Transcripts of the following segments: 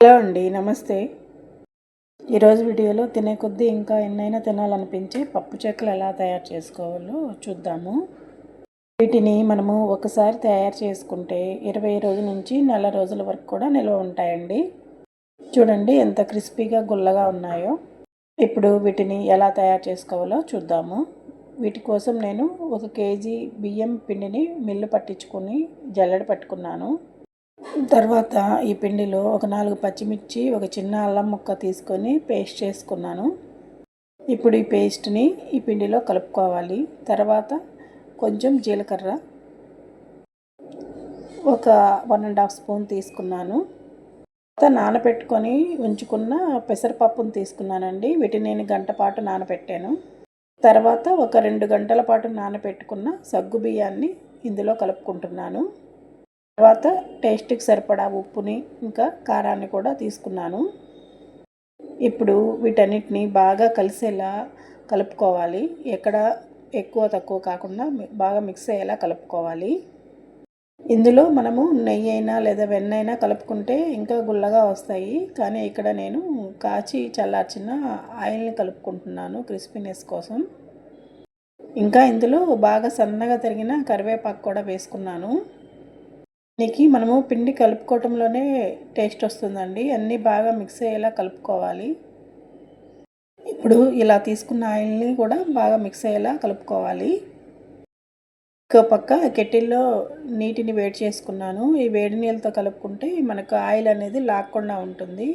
Hello అండి నమస్తే. ఈరోజు వీడియోలో తినే కొద్దీ ఇంకా ఎన్నైనా తినాలనిపించే పప్పు చెక్కలు ఎలా తయారు చేసుకోవాలో చూద్దాము. వీటిని మనము ఒకసారి తయారు చేసుకుంటే ఇరవై రోజుల నుంచి నెల రోజుల వరకు కూడా నిల్వ ఉంటాయండి. చూడండి ఎంత క్రిస్పీగా గుల్లగా ఉన్నాయో. ఇప్పుడు వీటిని ఎలా తయారు చేసుకోవాలో చూద్దాము. వీటి కోసం నేను ఒక కేజీ బియ్యం పిండిని మిల్లు పట్టించుకొని జల్లెడ పట్టుకున్నాను. తర్వాత ఈ పిండిలో ఒక నాలుగు పచ్చిమిర్చి ఒక చిన్న అల్లం ముక్క తీసుకొని పేస్ట్ చేసుకున్నాను. ఇప్పుడు ఈ పేస్ట్ని ఈ పిండిలో కలుపుకోవాలి. తర్వాత కొంచెం జీలకర్ర ఒక వన్ అండ్ హాఫ్ స్పూన్ తీసుకున్నాను. తర్వాత నానబెట్టుకొని ఉంచుకున్న పెసరపప్పును తీసుకున్నానండి. వీటిని నేను గంట పాటు నానబెట్టాను తర్వాత ఒక రెండు గంటల పాటు నానబెట్టుకున్న సగ్గు బియ్యాన్ని ఇందులో కలుపుకుంటున్నాను. తర్వాత టేస్ట్కి సరిపడా ఉప్పుని ఇంకా కారాన్ని కూడా తీసుకున్నాను. ఇప్పుడు వీటన్నిటిని బాగా కలిసేలా కలుపుకోవాలి. ఎక్కడ ఎక్కువ తక్కువ కాకుండా బాగా మిక్స్ అయ్యేలా కలుపుకోవాలి. ఇందులో మనము నెయ్యి అయినా లేదా వెన్న అయినా కలుపుకుంటే ఇంకా గుల్లగా వస్తాయి. కానీ ఇక్కడ నేను కాచి చల్లార్చిన ఆయిల్ని కలుపుకుంటున్నాను క్రిస్పీనెస్ కోసం. ఇంకా ఇందులో బాగా సన్నగా తరిగిన కరివేపాకు కూడా వేసుకున్నాను. దీనికి మనము పిండి కలుపుకోవటంలోనే టేస్ట్ వస్తుందండి. అన్నీ బాగా మిక్స్ అయ్యేలా కలుపుకోవాలి. ఇప్పుడు ఇలా తీసుకున్న ఆయిల్ని కూడా బాగా మిక్స్ అయ్యేలా కలుపుకోవాలి. ఇంకో పక్క కెటిల్లో నీటిని వేడి చేసుకున్నాను. ఈ వేడి నీళ్ళతో కలుపుకుంటే మనకు ఆయిల్ అనేది లాక్కుండా ఉంటుంది.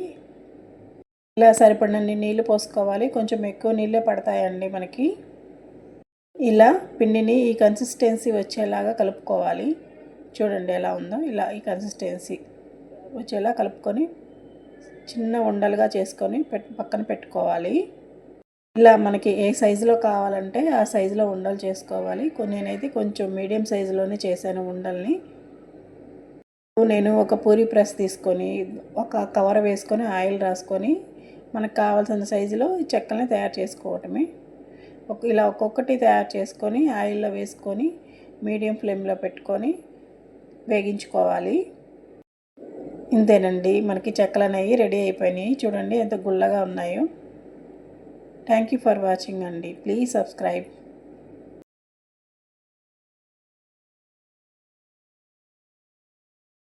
ఇలా సరిపడినన్ని నీళ్ళు పోసుకోవాలి. కొంచెం ఎక్కువ నీళ్ళే పడతాయండి మనకి. ఇలా పిండిని ఈ కన్సిస్టెన్సీ వచ్చేలాగా కలుపుకోవాలి. చూడండి ఎలా ఉందో. ఇలా ఈ కన్సిస్టెన్సీ వచ్చేలా కలుపుకొని చిన్న ఉండలుగా చేసుకొని పెట్ పక్కన పెట్టుకోవాలి. ఇలా మనకి ఏ సైజులో కావాలంటే ఆ సైజులో ఉండలు చేసుకోవాలి. కొన్ని నేనైతే కొంచెం మీడియం సైజులోనే చేశాను ఉండల్ని. నేను ఒక పూరి ప్రెస్ తీసుకొని ఒక కవర్ వేసుకొని ఆయిల్ రాసుకొని మనకు కావాల్సిన సైజులో చెక్కల్ని తయారు చేసుకోవటమే. ఇలా ఒక్కొక్కటి తయారు చేసుకొని ఆయిల్లో వేసుకొని మీడియం ఫ్లేమ్లో పెట్టుకొని వేగించుకోవాలి. ఇంతేనండి. మనకి చెక్కలు అనేవి రెడీ అయిపోయినాయి. చూడండి ఎంత గుల్లగా ఉన్నాయో. థ్యాంక్ యూ ఫర్ వాచింగ్ అండి. Please subscribe.